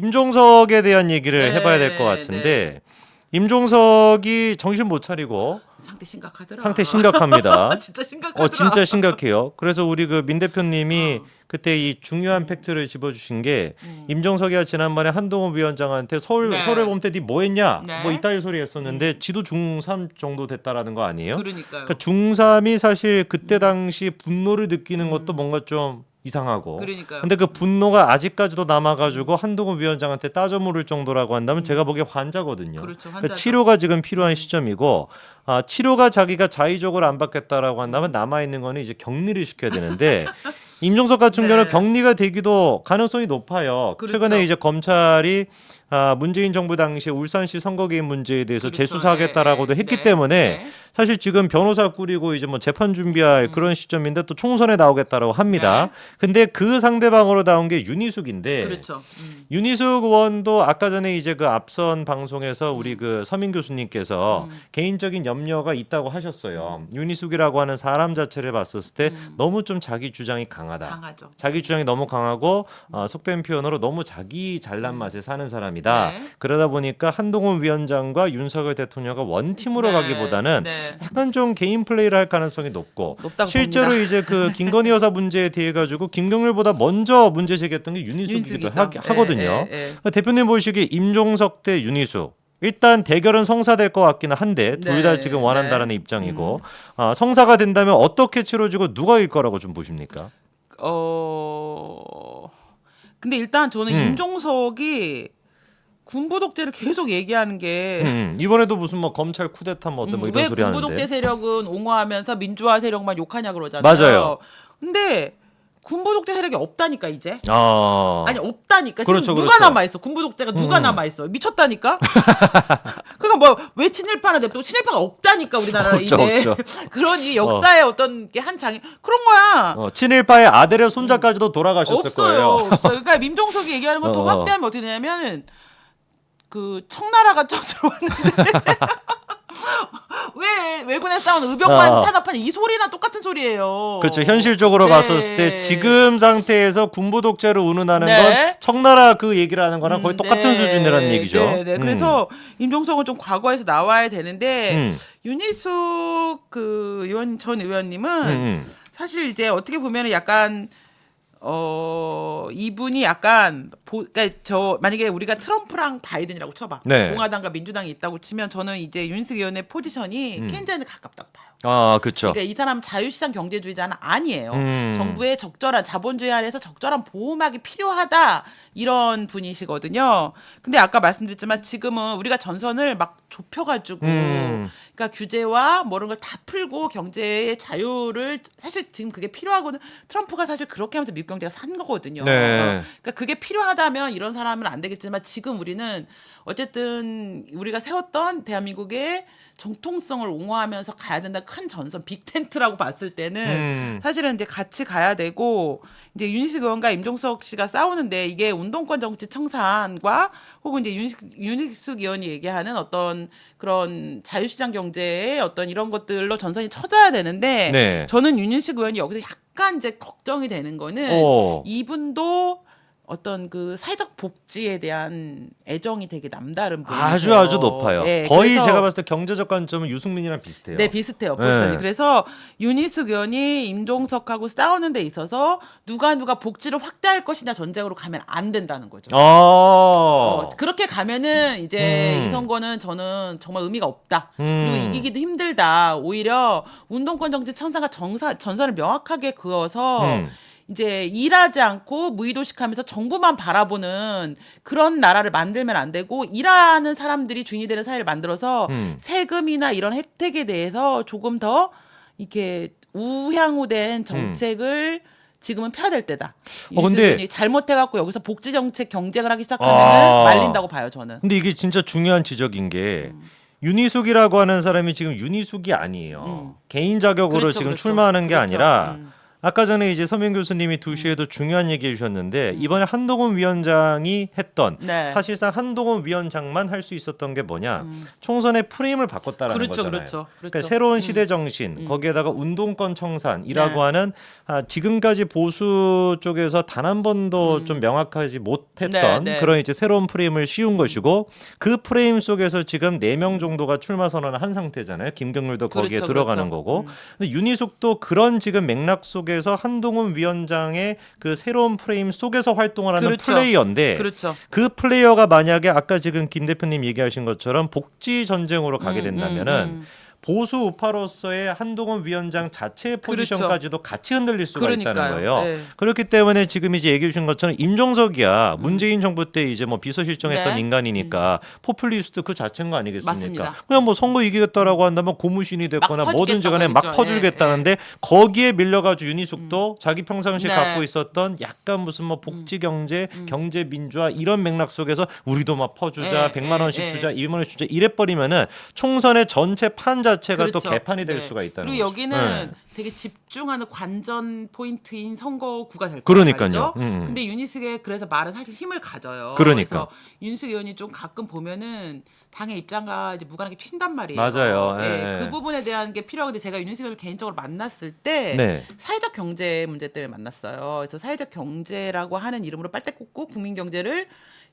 임종석에 대한 얘기를 네, 해봐야 될 것 같은데 임종석이 정신 못 차리고 상태 심각하더라. 상태 심각합니다. 진짜 심각하더라. 어 진짜 심각해요. 그래서 우리 그 민 대표님이 어. 그때 이 중요한 팩트를 집어주신 게 음. 임종석이가 지난번에 한동훈 위원장한테 서울 네. 서울에 봄때니 뭐했냐 네. 뭐 이따위 소리 했었는데 지도 중3 정도 됐다라는 거 아니에요? 그러니까요. 그러니까 중3이 사실 그때 당시 분노를 느끼는 것도 뭔가 좀 이상하고. 음. 그러니까요. 근데 그 분노가 아직까지도 남아가지고 한동훈 위원장한테 따져 물을 정도라고 한다면 제가 보기에 환자거든요. 음. 그렇죠, 그러니까 환자죠. 치료가 지금 필요한 시점이고 아, 치료가 자기가 자의적으로 안 받겠다라고 한다면 남아 있는 거는 이제 격리를 시켜야 되는데 임종석 같은 네. 경우는 격리가 되기도 가능성이 높아요. 그렇죠. 최근에 이제 검찰이 아, 문재인 정부 당시에 울산시 선거 개입 문제에 대해서 그렇죠. 재수사하겠다라고도 네, 했기 네, 때문에 네. 사실 지금 변호사 꾸리고 이제 뭐 재판 준비할 음. 그런 시점인데 또 총선에 나오겠다라고 합니다. 근데 그 상대방으로 나온 게 윤희숙인데 네. 그렇죠. 음. 윤희숙 의원도 아까 전에 이제 그 앞선 방송에서 우리 그 서민 교수님께서 음. 개인적인 염려가 있다고 하셨어요. 윤희숙이라고 하는 사람 자체를 봤었을 때 음. 너무 좀 자기 주장이 강하다. 강하죠. 자기 주장이 너무 강하고 어, 속된 표현으로 너무 자기 잘난 맛에 사는 사람 이다. 네. 그러다 보니까 한동훈 위원장과 윤석열 대통령과 원팀으로 네, 가기보다는 네. 약간 좀 개인 플레이를 할 가능성이 높고 실제로 봅니다. 이제 그 김건희 여사 문제에 대해 가지고 김경률보다 먼저 문제 제기했던 게 윤희숙이기도. 하, 예, 하거든요. 예, 예. 그러니까 대표님 보시기에 임종석 대 윤희숙 일단 대결은 성사될 것 같기는 한데 둘다 네, 지금 네. 원한다라는 입장이고 아, 성사가 된다면 어떻게 치러지고 누가 일 거라고 좀 보십니까? 어 근데 일단 저는 음. 임종석이 군부 독재를 계속 얘기하는 게 음, 이번에도 무슨 뭐 검찰 쿠데타 뭐 어떤 뭐 음, 이런 왜 소리 군부 독재 하는데 세력은 옹호하면서 민주화 세력만 욕하냐 그러잖아요. 맞아요. 근데 군부 독재 세력이 없다니까 이제. 아 아니 없다니까 지금 그렇죠, 누가 그렇죠. 남아 있어 군부 독재가 누가 음. 남아 있어 미쳤다니까 그러니까 뭐 왜 친일파나 냅둬 친일파가 없다니까 없죠, 이제 없죠. 그런 이 역사의 어. 떤 게 한 장이 그런 거야 어, 친일파의 아들의 손자까지도 돌아가셨을 없어요 거예요. 없어요 그러니까 민종석이 얘기하는 건 더 어, 어. 확대하면 어떻게 되냐면 그 청나라가 쳐 들어왔는데 왜 외군에 싸운 의병만 아. 탄압하냐 이 소리나 똑같은 소리예요 그렇죠. 현실적으로 네. 봤었을 때 지금 상태에서 군부 독재를 운운하는 네. 건 청나라 그 얘기를 하는 거랑 거의 음, 똑같은 네. 수준이라는 얘기죠. 네, 네. 음. 그래서 임종석은 좀 과거에서 나와야 되는데 음. 윤희숙 그 의원 전 의원님은 음, 음. 사실 이제 어떻게 보면은 약간 어 이분이 약간 보, 그러니까 저 만약에 우리가 트럼프랑 바이든이라고 쳐봐 네. 공화당과 민주당이 있다고 치면 저는 이제 윤희숙 의원의 포지션이 음. 켄지한테 가깝다고 봐요. 아, 그렇죠. 그러니까 이 사람 자유시장 경제주의자는 아니에요. 음. 정부의 적절한 자본주의 아래서 적절한 보호막이 필요하다 이런 분이시거든요. 근데 아까 말씀드렸지만 지금은 우리가 전선을 막 좁혀가지고 음. 그러니까 규제와 뭐 이런 걸 다 풀고 경제의 자유를 사실 지금 그게 필요하거든. 트럼프가 사실 그렇게 하면서 미국 경제가 산 거거든요. 네. 그러니까 그게 필요하다면 이런 사람은 안 되겠지만 지금 우리는 어쨌든 우리가 세웠던 대한민국의 정통성을 옹호하면서 가야 된다 큰 전선 빅텐트라고 봤을 때는 음. 사실은 이제 같이 가야 되고 이제 윤희숙 의원과 임종석 씨가 싸우는데 이게 운동권 정치 청산과 혹은 이제 윤희숙, 윤희숙 의원이 얘기하는 어떤 그런 자유시장 경제의 어떤 이런 것들로 전선이 쳐져야 되는데 네. 저는 윤희숙 의원이 여기서 약간 이제 걱정이 되는 거는 오. 이분도 어떤 그 사회적 복지에 대한 애정이 되게 남다른 분이세요. 아주 아주 높아요. 네, 거의 그래서- 제가 봤을 때 경제적 관점은 유승민이랑 비슷해요. 네, 비슷해요. 네. 그래서 윤희숙 의원이 임종석하고 싸우는 데 있어서 누가 누가 복지를 확대할 것이냐 전쟁으로 가면 안 된다는 거죠. 아. 어, 그렇게 가면은 이제 음. 이 선거는 저는 정말 의미가 없다. 음. 그리고 이기기도 힘들다. 오히려 운동권 정치 천사가 정사, 전선을 명확하게 그어서 음. 이제 일하지 않고 무의도식하면서 정부만 바라보는 그런 나라를 만들면 안 되고 일하는 사람들이 주인이 되는 사회를 만들어서 음. 세금이나 이런 혜택에 대해서 조금 더 이렇게 우향우된 정책을 지금은 펴야 될 때다. 어, 근데- 잘못해갖고 여기서 복지 정책 경쟁을 하기 시작하면 아. 말린다고 봐요 저는. 근데 이게 진짜 중요한 지적인 게 윤희숙이라고 하는 사람이 지금 윤희숙이 아니에요. 음. 개인 자격으로 그렇죠, 지금 그렇죠. 출마하는 게 그렇죠. 아니라 음. 아까 전에 이제 서민 교수님이 2시에도 중요한 얘기 해 주셨는데 이번에 한동훈 위원장이 했던 음. 네. 사실상 한동훈 위원장만 할 수 있었던 게 뭐냐 총선의 프레임을 바꿨다라는 음. 그렇죠, 거잖아요. 그렇죠, 러니까 그렇죠. 새로운 음. 시대 정신 거기에다가 운동권 청산이라고 네. 하는 아, 지금까지 보수 쪽에서 단 한 번도 좀 명확하지 못했던 음. 네, 네. 그런 이제 새로운 프레임을 씌운 것이고 그 프레임 속에서 지금 네 명 정도가 출마 선언을 한 상태잖아요. 김경률도 거기에 그렇죠, 들어가는 그렇죠. 거고. 근데 윤희숙도 그런 지금 맥락 속에서 한동훈 위원장의 그 새로운 프레임 속에서 활동을 하는 그렇죠. 플레이어인데 그렇죠. 그 플레이어가 만약에 아까 지금 김 대표님 얘기하신 것처럼 복지 전쟁으로 가게 음, 된다면은 음, 음. 보수 우파로서의 한동훈 위원장 자체의 포지션까지도 같이 흔들릴 수가 있다는 그러니까요. 거예요. 네. 그렇기 때문에 지금 이제 얘기해 주신 것처럼 임종석이야 문재인 정부 때 이제 뭐 비서실장했던 네. 인간이니까 포퓰리스트 그 자체인 거 아니겠습니까? 맞습니다. 그냥 뭐 선거 이기겠다라고 한다면 고무신이 됐거나 막 뭐든지 간에 막 퍼주겠다는데 거기에 밀려가지고 윤희숙도 자기 평상시에 네. 갖고 있었던 약간 무슨 뭐 복지 경제, 경제 민주화 이런 맥락 속에서 우리도 막 퍼주자, 예, 100만 원씩 예, 주자, 200만 원씩 주자 이래 버리면은 총선의 전체 판 자체가 또 그렇죠. 개판이 될 네. 수가 있다는 그리고 거죠. 여기는 네. 되게 집중하는 관전 포인트인 선거구가 될 거예요. 그러니까요. 음, 음. 근데 윤희숙의 그래서 말은 사실 힘을 가져요. 그러니까. 그래서 윤희숙 의원이 좀 가끔 보면은 당의 입장과 이제 무관하게 튄단 말이에요. 맞아요. 예, 예, 예. 그 부분에 대한 게 필요한데 제가 윤희숙 의원을 개인적으로 만났을 때 네. 사회적 경제 문제 때문에 만났어요. 그래서 사회적 경제라고 하는 이름으로 빨대 꽂고 국민 경제를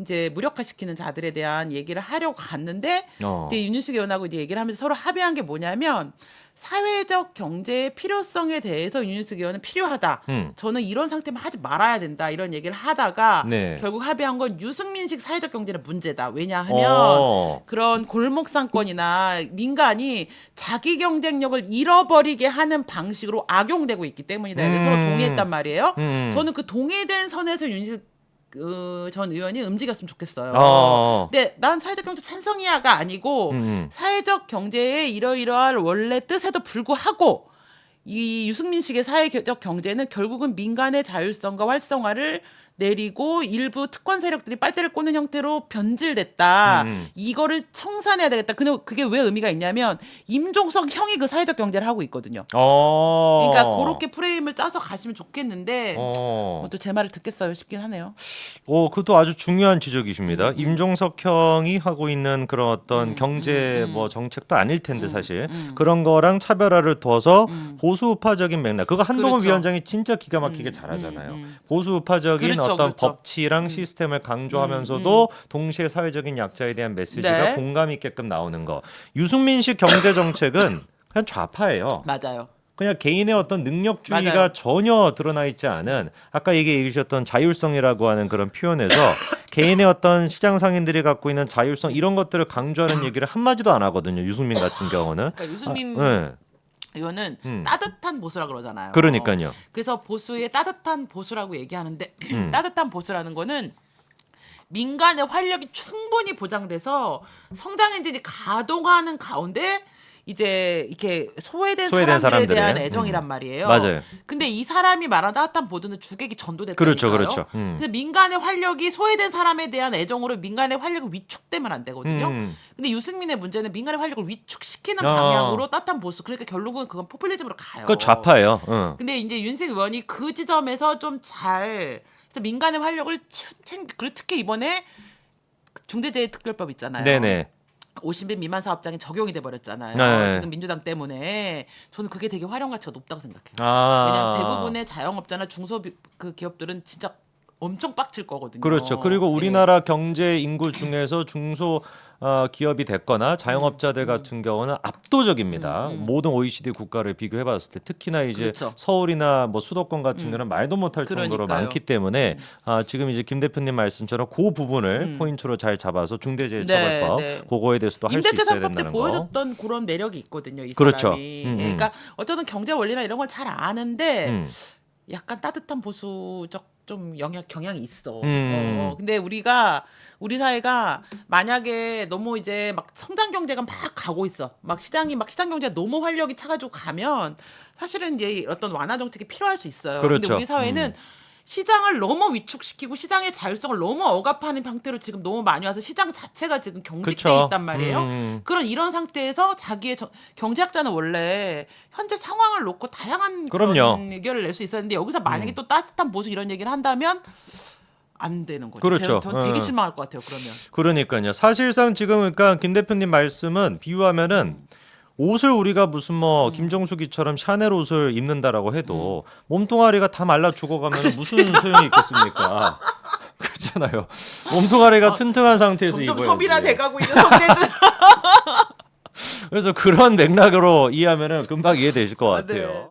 이제 무력화시키는 자들에 대한 얘기를 하려고 갔는데 어. 근데 윤유숙 의원하고 이제 얘기를 하면서 서로 합의한 게 뭐냐면 사회적 경제의 필요성에 대해서 윤유숙 의원은 필요하다. 음. 저는 이런 상태만 하지 말아야 된다. 이런 얘기를 하다가 네. 결국 합의한 건 유승민식 사회적 경제는 문제다. 왜냐하면 어. 그런 골목 상권이나 민간이 자기 경쟁력을 잃어버리게 하는 방식으로 악용되고 있기 때문이다. 그래서 음. 동의했단 말이에요. 음. 저는 그 동의된 선에서 윤식 그, 전 의원이 움직였으면 좋겠어요. 어. 근데 난 사회적 경제 찬성이야가 아니고 음, 음. 사회적 경제의 이러이러할 원래 뜻에도 불구하고 이 유승민식의 사회적 경제는 결국은 민간의 자율성과 활성화를 내리고 일부 특권 세력들이 빨대를 꽂는 형태로 변질됐다. 음. 이거를 청산해야 되겠다. 근데 그게 왜 의미가 있냐면 임종석 형이 그 사회적 경제를 하고 있거든요. 어. 그러니까 그렇게 프레임을 짜서 가시면 좋겠는데 어. 뭐 또 제 말을 듣겠어요 싶긴 하네요. 어, 그것도 아주 중요한 음, 지적이십니다. 임종석 형이 하고 있는 그런 어떤 경제 음, 뭐 정책도 아닐 텐데 사실 그런 거랑 차별화를 둬서 보수 우파적인 맥락. 그거 한동훈 음. 그렇죠. 위원장이 진짜 기가 막히게 잘하잖아요. 보수 우파적인 그렇죠, 어떤 그렇죠. 법치랑 시스템을 강조하면서도 동시에 사회적인 약자에 대한 메시지가 네. 공감 있게끔 나오는 거. 유승민식 경제 정책은 그냥 좌파예요. 맞아요. 그냥 개인의 어떤 능력주의가 맞아요. 전혀 드러나 있지 않은 아까 얘기해 주셨던 자율성이라고 하는 그런 표현에서 개인의 어떤 시장 상인들이 갖고 있는 자율성 이런 것들을 강조하는 얘기를 한 마디도 안 하거든요. 유승민 같은 경우는. 그러니까 유승민 아, 네. 의원은 음. 따뜻한 보수라 그러잖아요. 그러니까요. 그래서 보수의 따뜻한 보수라고 얘기하는데 음. 따뜻한 보수라는 거는 민간의 활력이 충분히 보장돼서 성장 엔진이 가동하는 가운데 이제 이렇게 소외된, 소외된 사람들에 대한 사람들의, 애정이란 음. 말이에요. 맞아요. 근데 이 사람이 말한 따뜻한 보수는 주객이 전도됐다니까요. 그렇죠, 그렇죠. 음. 근데 민간의 활력이 소외된 사람에 대한 애정으로 민간의 활력이 위축되면 안 되거든요. 음. 근데 유승민의 문제는 민간의 활력을 위축시키는 아. 방향으로 따뜻한 보수. 그러니까 결국은 그건 포퓰리즘으로 가요. 그 좌파예요. 응. 근데 이제 윤색 의원이 그 지점에서 좀잘 그래서 민간의 활력을 추- 챙 그리고 특히 이번에 중대재해특별법 있잖아요. 네네. 50인 미만 사업장이 적용이 돼 버렸잖아요. 네. 지금 민주당 때문에 저는 그게 되게 활용 가치가 높다고 생각해요. 아. 왜냐하면 대부분의 자영업자나 중소 비- 그 기업들은 진짜 엄청 빡칠 거거든요. 그렇죠. 그리고 예. 우리나라 경제 인구 중에서 중소 어, 기업이 됐거나 자영업자들 음, 같은 경우는 압도적입니다. 모든 OECD 국가를 비교해 봤을 때 특히나 이제 그렇죠. 음. 서울이나 뭐 수도권 같은 경우는 말도 못할 정도로 그러니까요. 음. 많기 때문에 아, 지금 이제 김 대표님 말씀처럼 그 부분을 포인트로 잘 잡아서 중대재해처벌법 네, 네. 그거에 대해서도 할수 임대차 있어야 상법 때 된다는 거. 보여줬던 그런 매력이 있거든요. 이 그렇죠. 사람이. 음, 음. 그러니까 어쩌든 경제 원리나 이런 건잘 아는데 음. 약간 따뜻한 보수적 좀 영향 경향이 있어. 음. 어, 근데 우리가 우리 사회가 만약에 너무 이제 막 성장 경제가 막 가고 있어. 막 시장이 막 시장 경제가 너무 활력이 차가지고 가면 사실은 이제 어떤 완화 정책이 필요할 수 있어요. 그렇죠. 근데 우리 사회는 시장을 너무 위축시키고 시장의 자율성을 너무 억압하는 형태로 지금 너무 많이 와서 시장 자체가 지금 경직돼 그쵸. 있단 말이에요. 음. 그런 이런 상태에서 자기의 저- 경제학자는 원래 현재 상황을 놓고 다양한 그럼요. 음. 그런 의견을 낼 수 있었는데 여기서 만약에 또 따뜻한 보수 이런 얘기를 한다면 안 되는 거죠. 그렇죠. 전 되게 어. 실망할 것 같아요. 그러면. 그러니까요. 사실상 지금 그러니까 김 대표님 말씀은 비유하면은 옷을 우리가 무슨 음. 뭐 김정수기처럼 샤넬 옷을 입는다라고 해도 몸뚱아리가 다 말라 죽어가면 무슨 소용이 있겠습니까? 그렇잖아요. 몸뚱아리가 튼튼한 상태에서 어, 점점 입어야지. 소비나 돼가고 있는 성대준. 그래서 그런 맥락으로 이해하면은 금방 이해되실 것 네. 같아요.